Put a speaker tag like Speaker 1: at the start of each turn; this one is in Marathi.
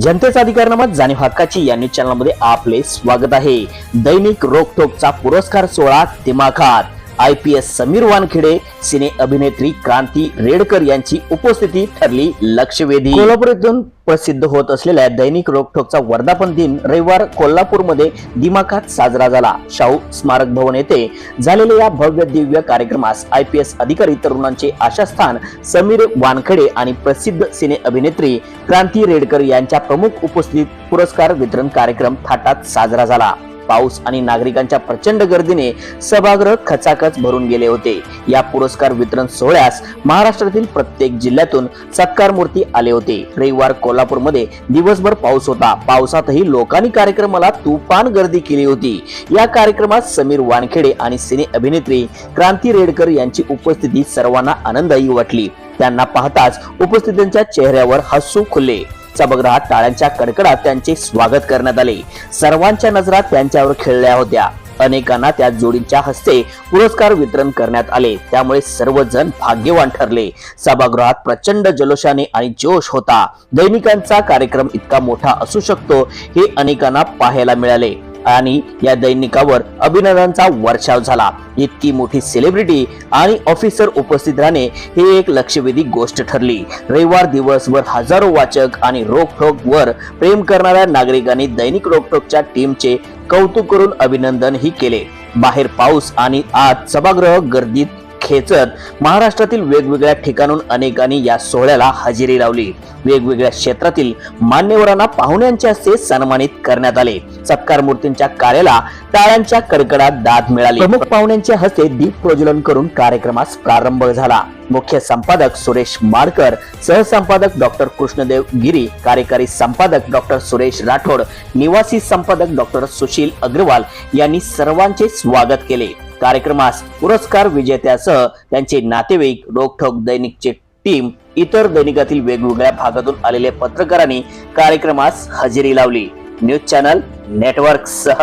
Speaker 1: जनतेचा अधिकारनामा जाणीव हक्काची या न्यूज चॅनलमध्ये आपले स्वागत आहे. दैनिक रोकटोकचा पुरस्कार सोहळा दिमाखात. I P S Sameer Wankhede cine अभिनेत्री क्रांती रेडकर यांची उपस्थिती ठरली लक्षवेधी. कोल्हापूर येथून प्रसिद्ध होत असलेल्या दैनिक रोखोकचा वर्धापन दिन रविवार कोल्हापूरमध्ये दिमाखात साजरा झाला. शाहू स्मारक भवन येथे झालेल्या या भव्य दिव्य कार्यक्रमास आय पी एस अधिकारी तरुणांचे आशास्थान समीर वानखडे आणि प्रसिद्ध सिने अभिनेत्री क्रांती रेडकर यांच्या प्रमुख उपस्थितीत पुरस्कार वितरण कार्यक्रम थाटात साजरा झाला. पाऊस आणि नागरिकांच्या प्रचंड गर्दीने सभागृह खचाखच भरून गेले होते. या पुरस्कार वितरण सोहळ्यास महाराष्ट्रातील प्रत्येक जिल्ह्यातून सत्कार मूर्ती आले होते. रविवार कोल्हापूरमध्ये दिवसभर पाऊस होता. पावसातही लोकांनी कार्यक्रमाला तुफान गर्दी केली होती. या कार्यक्रमात समीर वानखेडे आणि सिने अभिनेत्री क्रांती रेडकर यांची उपस्थिती सर्वांना आनंददायी वाटली. त्यांना पाहताच उपस्थितांच्या चेहऱ्यावर हसू खुलले. सभागृहात टाळ्यांच्या कडकडात त्यांचे स्वागत करण्यात आले. सर्वांच्या नजरा त्यांच्यावर खेळल्या होत्या. अनेकांना त्या जोडींच्या हस्ते पुरस्कार वितरण करण्यात आले. त्यामुळे सर्वजण भाग्यवान ठरले. सभागृहात प्रचंड जलोषाने आणि जोश होता. दैनिकांचा कार्यक्रम इतका मोठा असू शकतो हे अनेकांना पाहायला मिळाले. आणि या दैनिकावर अभिनंदनचा वर्षाव झाला. इतकी मोठी सेलिब्रिटी आणि ऑफिसर उपस्थित राहणे ही एक लक्षवेधी गोष्ट ठरली. रविवार दिवसभर हजारो वाचक आणि रोकठोक वर प्रेम करणाऱ्या नागरिकांनी दैनिक रोकठोकच्या टीमचे कौतुक करून अभिनंदन ही केले. बाहेर पाऊस आणि आत सभागृह गर्दीत खेचत महाराष्ट्रातील वेगवेगळ्या ठिकाणून अनेकांनी या सोहळ्याला हजेरी लावली. वेगवेगळ्या क्षेत्रातील मान्यवरांना पाहुण्यांच्या हस्ते सन्मानित करण्यात आले. सत्कार मूर्तींच्या कार्याला टाळ्यांच्या कडकडात दाद मिळाली. प्रमुख पाहुण्यांच्या हस्ते दीप प्रज्वलन करून कार्यक्रमास प्रारंभ झाला. मुख्य संपादक सुरेश माडकर सहसंपादक डॉक्टर कृष्णदेव गिरी कार्यकारी संपादक डॉक्टर सुरेश राठोड निवासी संपादक डॉक्टर सुशील अग्रवाल यांनी सर्वांचे स्वागत केले. कार्यक्रमास पुरस्कार विजेत्यासह त्यांचे नातेवाईक रोकठोक दैनिकचे टीम इतर दैनिकातील वेगवेगळ्या भागातून आलेल्या पत्रकारांनी कार्यक्रमास हजेरी लावली. न्यूज चॅनल नेटवर्क सह